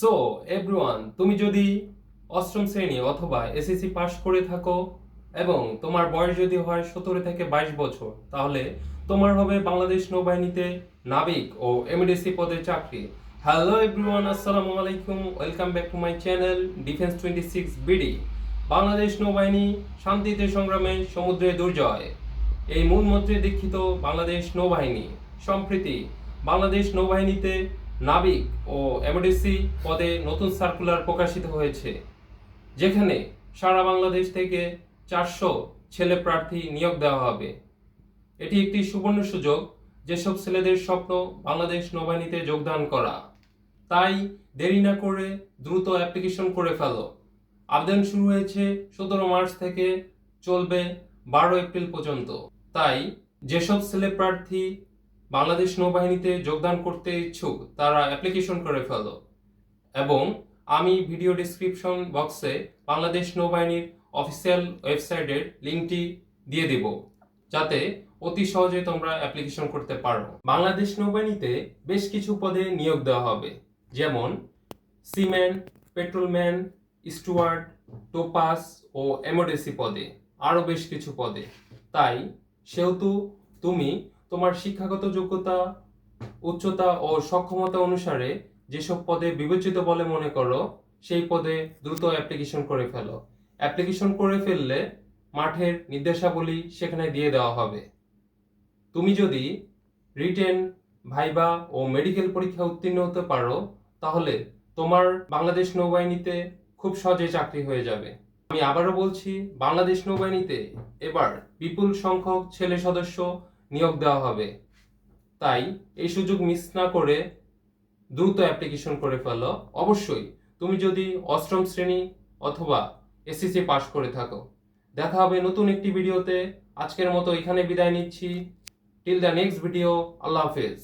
So everyone তুমি যদি অষ্টম শ্রেণি অথবা এসএসসি পাশ করে থাকো এবং তোমার বয়স যদি হয় সতেরো থেকে বাইশ বছর, তাহলে তোমার হবে বাংলাদেশ নৌবাহিনীতে নাবিক ও এমডিসি পদে চাকরি। হ্যালো এভরিওয়ান আসসালামু আলাইকুম welcome back to my channel defence twenty six BD Bangladesh নৌবাহিনী শান্তিতে সংগ্রামে সমুদ্রে দুর্জয়। এই মূল মন্ত্রে দীক্ষিত বাংলাদেশ নৌবাহিনী। সম্প্রীতি, বাংলাদেশ নৌবাহিনীতে নাবিক ও এমডিসি পদে নতুন সার্কুলার প্রকাশিত হয়েছে, যেখানে সারা বাংলাদেশ থেকে চারশো ছেলে প্রার্থী নিয়োগ দেওয়া হবে। এটি একটি সুবর্ণ সুযোগ, যেসব ছেলেদের স্বপ্ন বাংলাদেশ নৌবাহিনীতে যোগদান করা। তাই দেরি না করে দ্রুত অ্যাপ্লিকেশন করে ফেলো। আবেদন শুরু হয়েছে সতেরো মার্চ থেকে, চলবে বারো এপ্রিল পর্যন্ত। তাই যেসব ছেলে প্রার্থী বাংলাদেশ নৌবাহিনীতে যোগদান করতে ইচ্ছুক, তারা অ্যাপ্লিকেশন করে ফেলো। এবং আমি ভিডিও ডিসক্রিপশন বক্সে বাংলাদেশ নৌবাহিনীর অফিসিয়াল ওয়েবসাইটের লিঙ্কটি দিয়ে দিব, যাতে অতি সহজে তোমরা অ্যাপ্লিকেশন করতে পারো। বাংলাদেশ নৌবাহিনীতে বেশ কিছু পদে নিয়োগ দেওয়া হবে, যেমন সিম্যান পেট্রোলম্যান স্টুয়ার্ড টোপাস ও এমওডিসি পদে, আরও বেশ কিছু পদে। তাই, সেহেতু তুমি তোমার শিক্ষাগত যোগ্যতা, উচ্চতা ও সক্ষমতা অনুসারে যেসব পদে বিবেচিত বলে মনে করো, সেই পদে দ্রুত অ্যাপ্লিকেশন করে ফেলো। অ্যাপ্লিকেশন করে ফেললে মাঠের নির্দেশাবলী সেখানে দিয়ে দেওয়া হবে। তুমি যদি রিটেন, ভাইবা ও মেডিকেল পরীক্ষা উত্তীর্ণ হতে পারো, তাহলে তোমার বাংলাদেশ নৌবাহিনীতে খুব সহজে চাকরি হয়ে যাবে। আমি আবারও বলছি, বাংলাদেশ নৌবাহিনীতে এবার বিপুল সংখ্যক ছেলে সদস্য নিয়োগ দেওয়া হবে। তাই এই সুযোগ মিস না করে দ্রুত অ্যাপ্লিকেশন করে ফেলো। অবশ্যই তুমি যদি অষ্টম শ্রেণি অথবা এসএসসি পাশ করে থাকো। দেখা হবে নতুন একটি ভিডিওতে। আজকের মতো এখানে বিদায় নিচ্ছি। টিল দ্য নেক্সট ভিডিও আল্লাহ হাফেজ।